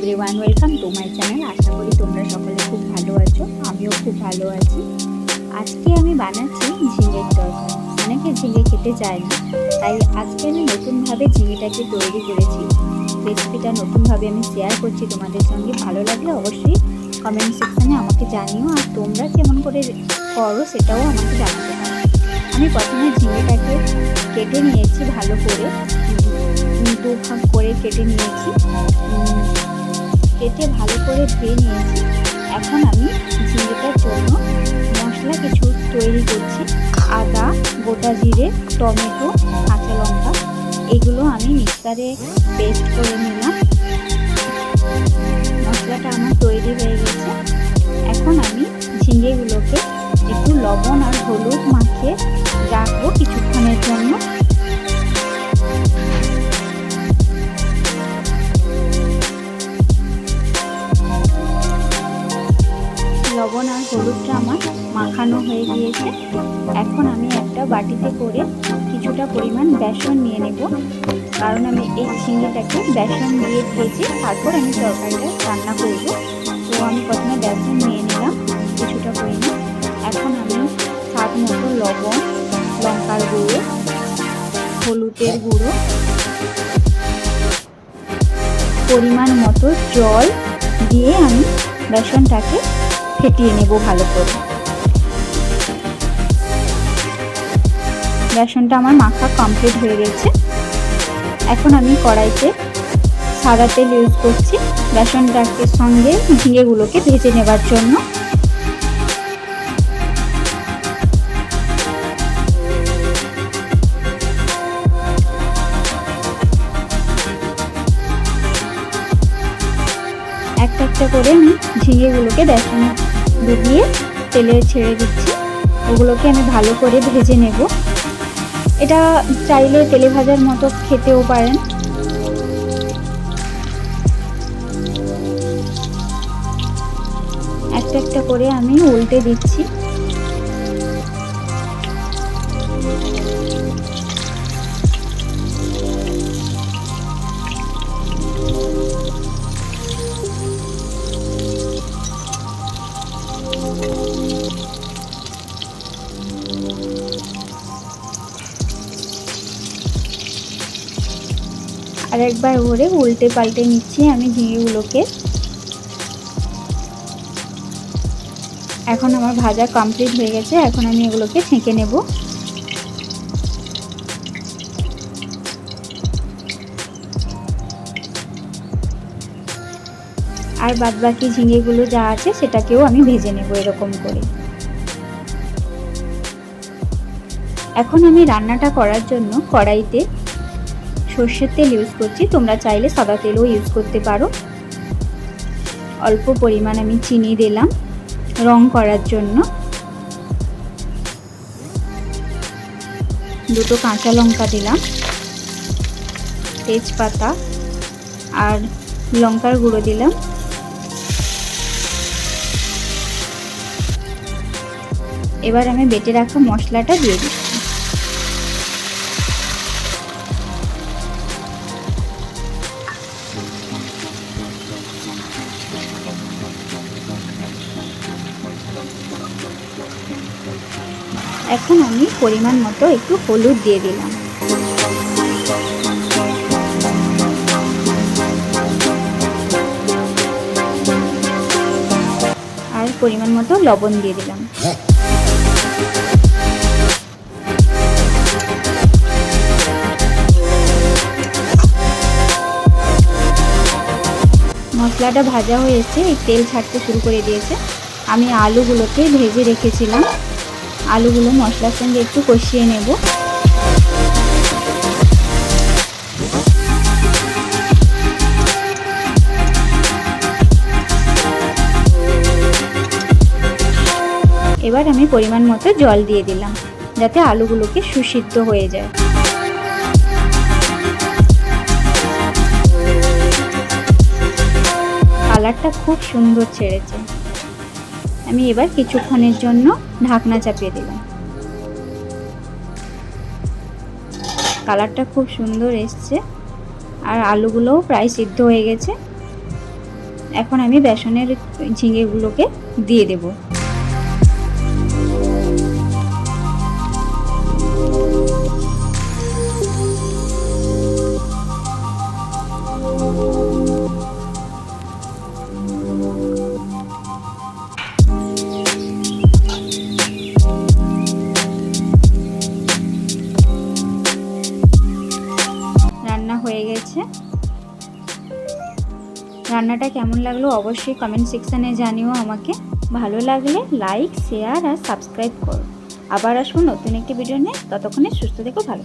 Everyone welcome to my channel আশা করি তোমরা সকলে খুব ভালো আছো, আমিও খুব ভালো আছি। আজকে আমি বানাচ্ছি ঝিঙের তরকারি। অনেকে ঝিঙে খেতে চায় না, তাই আজকে আমি নতুনভাবে ঝিঙেটাকে তৈরি করেছি। রেসিপিটা নতুনভাবে আমি শেয়ার করছি তোমাদের সঙ্গে। ভালো লাগলে অবশ্যই কমেন্ট সেকশানে আমাকে জানিও, আর তোমরা কেমন করে করো সেটাও আমাকে জানাতে পারো। আমি প্রথমে ঝিঙেটাকে কেটে নিয়েছি ভালো করে। দু ভাগ করে কেটে নিয়েছি। কেটে ভালো করে ধুয়ে নিয়েছি। এখন আমি ঝিঙেটার জন্য মশলা কিছু তৈরি করছি। আদা, গোটা জিরে, টমেটো, কাঁচা লঙ্কা, এগুলো আমি মিক্সারে পেস্ট করে নিলাম। মশলাটা আমার তৈরি হয়ে গেছে। এখন আমি ঝিঙেগুলোকে একটু লবণ আর হলুদ মাখিয়ে লবণ আর হলুদটা আমার মাখানো হয়ে গিয়েছে। এখন আমি একটা বাটিতে করে কিছুটা পরিমাণ বেসন নিয়ে নেব। কারণ আমি এই ঝিঙেটাকে বেসন দিয়ে ভেজে তারপর আমি তরকারিটা রান্না করব। তো আমি প্রথমে বেসন নিয়ে নিলাম কিছুটা পরিমাণ। এখন আমি স্বাদ মতো লবণ, লঙ্কার গুঁড়ো, হলুদের গুঁড়ো, পরিমাণ মতো জল দিয়ে আমি বেসনটাকে ফেটিয়ে নেব ভালো করে। বেসনটা আমার মাখা কমপ্লিট হয়ে গেছে। এখন আমি কড়াইতে সাদা তেল ইউজ করছি বেসনটাকে সঙ্গে ঝিঙেগুলোকে ভেজে নেবার জন্য। একটা একটা করে আমি ঝিঙেগুলোকে বেসনে দিয়ে তেলে ছেড়ে দিচ্ছি। ওগুলোকে আমি ভালো করে ভেজে নেব। এটা চাইলে তেলে ভাজার মতো খেতেও পারেন। একটা একটা করে আমি উল্টে দিচ্ছি। আর একবার করে উল্টে পাল্টে নিচ্ছি আমি ঝিঙেগুলোকে। এখন আমার ভাজা কমপ্লিট হয়ে গেছে, এখন আমি এগুলোকে ছেঁকে নেব। আর বাদ বাকি ঝিঙেগুলো যা আছে সেটাকেও আমি ভেজে নেব এরকম করে। এখন আমি রান্নাটা করার জন্য কড়াইতে সর্ষের তেল ইউজ করছি। তোমরা চাইলে সাদা তেলও ইউজ করতে পারো। অল্প পরিমাণ আমি চিনি দিলাম রং করার জন্য। দুটো কাঁচা লঙ্কা দিলাম। তেজপাতা আর লঙ্কার গুঁড়ো দিলাম। এবার আমি বেটে রাখা মশলাটা দিয়ে দিচ্ছি। এখন আমি পরিমাণ মতো একটু হলুদ দিয়ে দিলাম। আর পরিমাণ মতো লবণ দিয়ে দিলাম। মশলাটা ভাজা হয়েছে তেল ছাড়তে শুরু করে দিয়েছে। আমি আলুগুলোকে ভেজে রেখেছিলাম। আলুগুলো মশলার সঙ্গে একটু কষিয়ে নেব। এবার আমি পরিমাণ মতো জল দিয়ে দিলাম, যাতে আলুগুলোকে সুসিদ্ধ হয়ে যায়। কালারটা খুব সুন্দর ছেড়েছে। আমি এবার কিছুক্ষণের জন্য ঢাকনা চাপিয়ে দিলাম। কালারটা খুব সুন্দর এসছে আর আলুগুলোও প্রায় সিদ্ধ হয়ে গেছে। এখন আমি বেসনের ঝিঙেগুলোকে দিয়ে দেব। রান্নাটা কেমন লাগল অবশ্যই কমেন্ট সেকশানে জানিও আমাকে। ভালো লাগলে লাইক শেয়ার আর সাবস্ক্রাইব করো। আবার আসব নতুন একটি ভিডিও নিয়ে। ততক্ষণে সুস্থ থেকো, ভালো